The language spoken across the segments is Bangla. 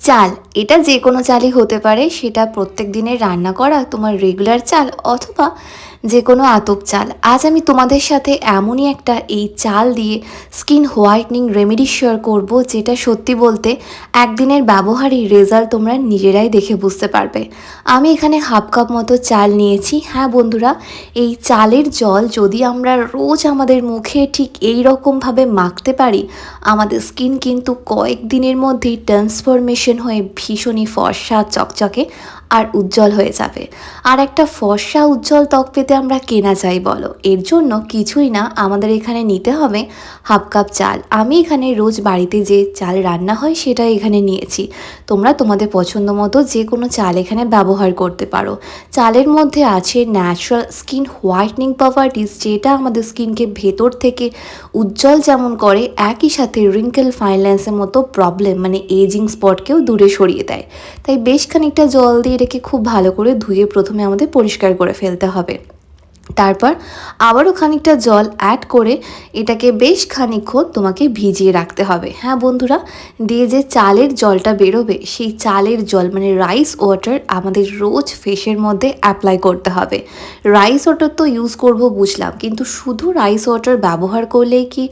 চাল, এটা যে কোনো চালই হতে পারে। সেটা প্রত্যেক দিনের রান্না করা তোমার রেগুলার চাল অথবা যে কোনো আতপ চাল। আজ আমি তোমাদের সাথে এমনই একটা এই চাল দিয়ে স্কিন হোয়াইটনিং রেমেডি শেয়ার করব, যেটা সত্যি বলতে একদিনের ব্যবহারই রেজাল্ট তোমরা নিজেরাই দেখে বুঝতে পারবে। আমি এখানে হাফ কাপ মতো চাল নিয়েছি। হ্যাঁ বন্ধুরা, এই চালের জল যদি আমরা রোজ আমাদের মুখে ঠিক এই রকমভাবে মাখতে পারি, আমাদের স্কিন কিন্তু কয়েক দিনের মধ্যেই ট্রান্সফরমেশন হয়ে ভীষণই ফর্সা, চকচকে আর উজ্জ্বল হয়ে যাবে। আর একটা ফর্সা, উজ্জ্বল ত্বক পেতে আমরা কেনা চাই বলো? এর জন্য কিছুই না, আমাদের এখানে নিতে হবে হাফ কাপ চাল। আমি এখানে রোজ বাড়িতে যে চাল রান্না হয় সেটা এখানে নিয়েছি। তোমরা তোমাদের পছন্দ মতো যে কোনো চাল এখানে ব্যবহার করতে পারো। চালের মধ্যে আছে ন্যাচারাল স্কিন হোয়াইটনিং প্রপার্টিস যেটা আমাদের স্কিনকে ভেতর থেকে উজ্জ্বল যেমন করে, একই সাথে রিঙ্কেল ফাইন্যান্সের মতো প্রবলেম মানে এজিং স্পটকেও দূরে সরিয়ে দেয়। তাই বেশ খানিকটা জল দিয়ে এটাকে খুব ভালো করে ধুয়ে প্রথমে আমাদের পরিষ্কার করে ফেলতে হবে। তারপর আবারও খানিকটা জল অ্যাড করে এটাকে বেশ খানিকক্ষণ তোমাকে ভিজিয়ে রাখতে হবে। হ্যাঁ বন্ধুরা, দিয়ে যে চালের জলটা বেরোবে, সেই চালের জল মানে রাইস ওয়াটার আমাদের রোজ ফেসের মধ্যে অ্যাপ্লাই করতে হবে। রাইস ওয়াটার তো ইউজ করব বুঝলাম, কিন্তু শুধু রাইস ওয়াটার ব্যবহার করলেই কি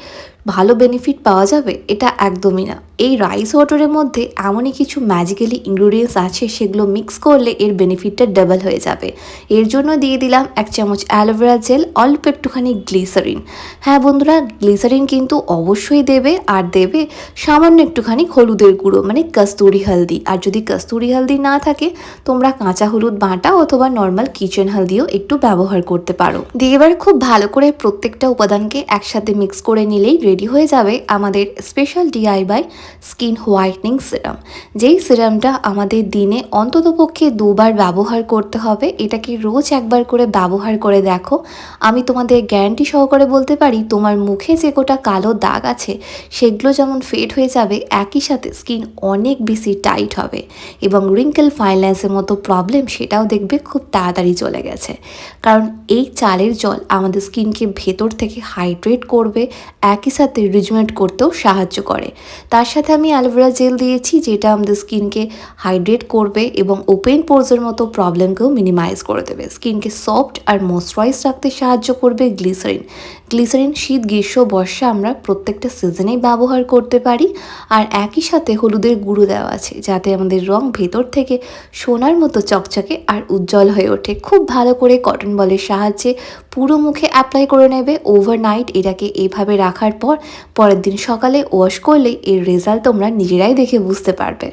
ভালো বেনিফিট পাওয়া যাবে? এটা একদমই না। এই রাইস ওয়াটারের মধ্যে এমনই কিছু ম্যাজিক্যালি ইনগ্রিডিয়েন্টস আছে, সেগুলো মিক্স করলে এর বেনিফিটটা ডাবল হয়ে যাবে। এর জন্য দিয়ে দিলাম এক চামচ অ্যালোভেরা জেল অল্প একটুখানি গ্লিসারিন হ্যাঁ বন্ধুরা গ্লিসারিন কিন্তু অবশ্যই দেবে, আর দেবে সামান্য একটুখানি হলুদের গুঁড়ো মানে কস্তুরি হলদি। আর যদি কস্তুরি হলদি না থাকে, তোমরা কাঁচা হলুদ বাটা অথবা নর্মাল কিচেন হলদিও একটু ব্যবহার করতে পারো। দিয়ে এবার খুব ভালো করে প্রত্যেকটা উপাদানকে একসাথে মিক্স করে নিলেই রেডি হয়ে যাবে আমাদের স্পেশাল ডিআইবাই স্কিন হোয়াইটনিং সিরাম যেই সিরামটা আমাদের দিনে অন্ততপক্ষে দুবার ব্যবহার করতে হবে, এটাকে রোজ একবার করে ব্যবহার করে দেখো। আমি তোমাদের গ্যারান্টি সহকারে বলতে পারি, তোমার মুখে যে গোটা কালো দাগ আছে, সেগুলো যেমন ফেড হয়ে যাবে, একই সাথে স্কিন অনেক বেশি টাইট হবে এবং রিঙ্কেল ফাইন্যান্সের মতো প্রবলেম সেটাও দেখবে খুব তাড়াতাড়ি চলে গেছে। কারণ এই চালের জল আমাদের স্কিনকে ভেতর থেকে হাইড্রেট করবে, একই সাথে রিজুয়েট করতেও সাহায্য করে। তার সাথে আমি অ্যালোভেরা জেল দিয়েছি, যেটা আমাদের স্কিনকে হাইড্রেট করবে এবং ওপেন পোর্সের মতো প্রবলেমকেও মিনিমাইজ করে দেবে। স্কিনকে সফট আর ময়শ্চারাইজ রাখতে সাহায্য করবে গ্লিসারিন। গ্লিসারিন, শীত, গ্রীষ্ম, বর্ষা আমরা প্রত্যেকটা সিজনেই ব্যবহার করতে পারি। আর একই সাথে হলুদের গুঁড়ো দেওয়া আছে, যাতে আমাদের রং ভেতর থেকে সোনার মতো চকচকে আর উজ্জ্বল হয়ে ওঠে। খুব ভালো করে কটন বলের সাহায্যে পুরো মুখে অ্যাপ্লাই করে নেবে। ওভারনাইট এটাকে এইভাবে রাখার পর পরের দিন সকালে ওয়াশ করলে এর রেজাল্ট তোমরা নিজেরাই দেখে বুঝতে পারবে।